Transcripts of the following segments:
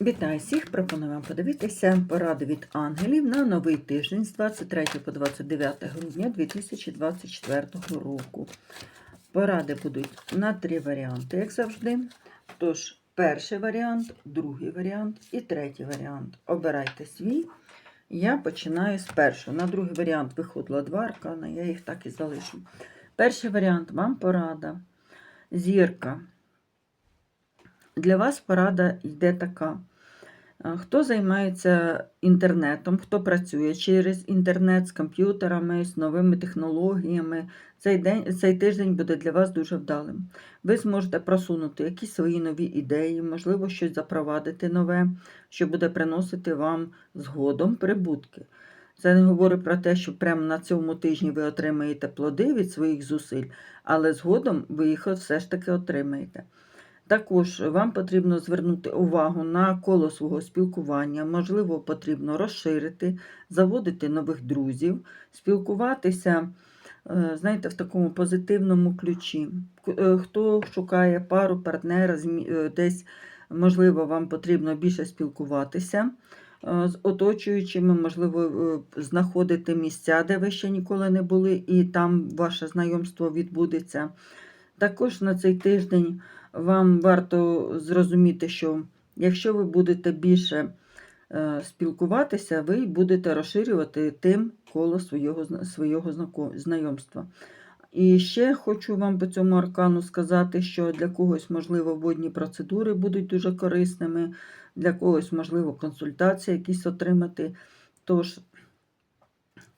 Вітаю всіх! Пропоную вам подивитися поради від ангелів на новий тиждень з 23 по 29 грудня 2024 року. Поради будуть на три варіанти, як завжди. Тож, перший варіант, другий варіант і третій варіант. Обирайте свій. Я починаю з першого. На другий варіант виходило два аркана, я їх так і залишу. Перший варіант вам порада. Зірка. Для вас порада йде така. Хто займається інтернетом, хто працює через інтернет з комп'ютерами, з новими технологіями, цей, день, цей тиждень буде для вас дуже вдалим. Ви зможете просунути якісь свої нові ідеї, можливо, щось запровадити нове, що буде приносити вам згодом прибутки. Це не говорить про те, що прямо на цьому тижні ви отримаєте плоди від своїх зусиль, але згодом ви їх все ж таки отримаєте. Також вам потрібно звернути увагу на коло свого спілкування, можливо, потрібно розширити, заводити нових друзів, спілкуватися, е, знаєте, в такому позитивному ключі. Е, Хто шукає пару, партнера, е, десь, можливо, вам потрібно більше спілкуватися з оточуючими, можливо, знаходити місця, де ви ще ніколи не були, і там ваше знайомство відбудеться. Також на цей тиждень вам варто зрозуміти, що якщо ви будете більше е, спілкуватися, ви будете розширювати тим коло свого, свого знайомства. І ще хочу вам по цьому аркану сказати, що для когось, можливо, водні процедури будуть дуже корисними, для когось, можливо, консультації якісь отримати. Тож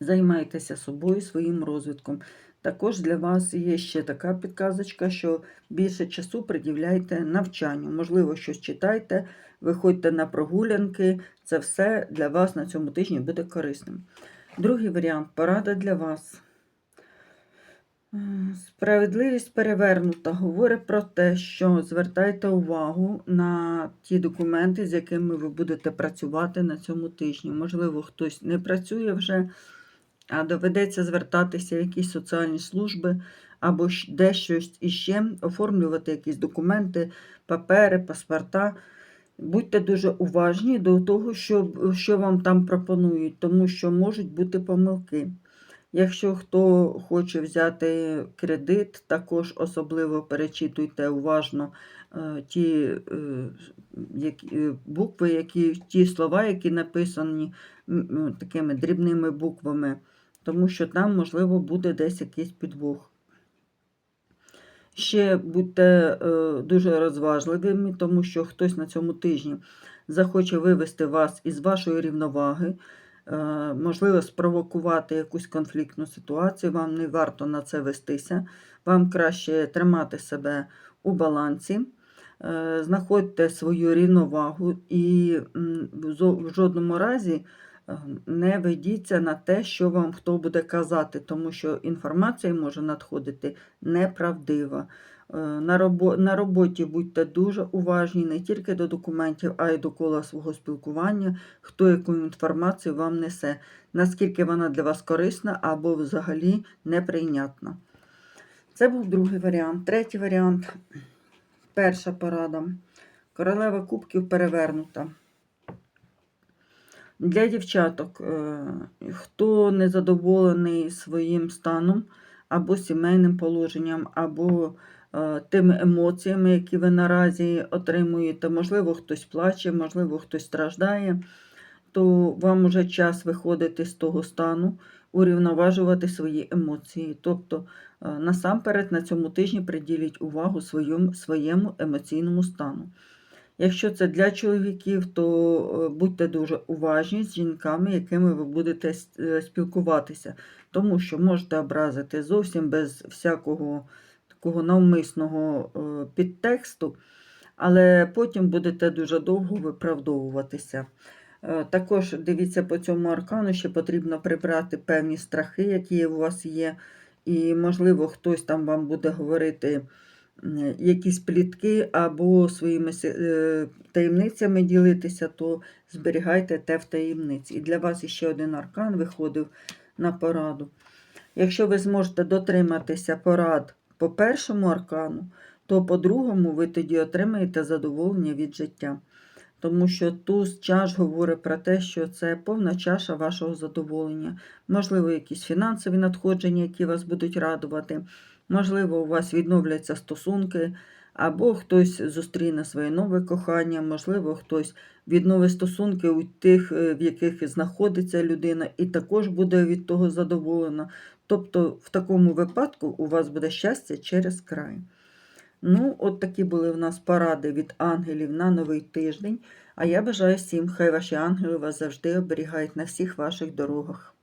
займайтеся собою, своїм розвитком. Також для вас є ще така підказочка, що більше часу приділяйте навчанню. Можливо, щось читайте, виходьте на прогулянки. Це все для вас на цьому тижні буде корисним. Другий варіант порада для вас. Справедливість перевернута говорить про те, що звертайте увагу на ті документи, з якими ви будете працювати на цьому тижні. Можливо, хтось не працює вже, а доведеться звертатися в якісь соціальні служби або щ- де щось іще, оформлювати якісь документи, папери, паспорта. Будьте дуже уважні до того, що, що вам там пропонують, тому що можуть бути помилки. Якщо хто хоче взяти кредит, також особливо перечитуйте уважно е, ті е, які, е, букви, які, ті слова, які написані такими дрібними буквами, тому що там, можливо, буде десь якийсь підвох. Ще будьте е, дуже розважливими, тому що хтось на цьому тижні захоче вивести вас із вашої рівноваги, е, можливо, спровокувати якусь конфліктну ситуацію. Вам не варто на це вестися. Вам краще тримати себе у балансі, е, знаходьте свою рівновагу і в жодному разі не ведіться на те, що вам хто буде казати, тому що інформація може надходити неправдива. Е, На, на роботі будьте дуже уважні не тільки до документів, а й до кола свого спілкування, хто яку інформацію вам несе, наскільки вона для вас корисна або взагалі неприйнятна. Це був другий варіант. Третій варіант. Перша порада. Королева кубків перевернута. Для дівчаток, е, хто не задоволений своїм станом або сімейним положенням, або е, тими емоціями, які ви наразі отримуєте, можливо, хтось плаче, можливо, хтось страждає, то вам вже час виходити з того стану, урівноважувати свої емоції. Тобто, е, насамперед на цьому тижні приділіть увагу своєму, своєму емоційному стану. Якщо це для чоловіків, то е, будьте дуже уважні з жінками, якими ви будете е, спілкуватися, тому що можете образити зовсім без всякого такого навмисного е, підтексту, але потім будете дуже довго виправдовуватися. Також дивіться по цьому аркану, ще потрібно прибрати певні страхи, які у вас є, і, можливо, хтось там вам буде говорити якісь плітки або своїми е, таємницями ділитися, то зберігайте те в таємниці. І для вас ще один аркан виходив на пораду. Якщо ви зможете дотриматися порад по першому аркану, то по другому ви тоді отримаєте задоволення від життя. тому що туз чаш говорить про те, що це повна чаша вашого задоволення. Можливо, якісь фінансові надходження, які вас будуть радувати. Можливо, у вас відновляться стосунки, або хтось зустріне своє нове кохання, можливо, хтось відновить стосунки у тих, е, в яких знаходиться людина, і також буде від того задоволена. Тобто, в такому випадку у вас буде щастя через край. Ну, от такі були в нас поради від ангелів на новий тиждень. А я бажаю всім, хай ваші ангели вас завжди оберігають на всіх ваших дорогах.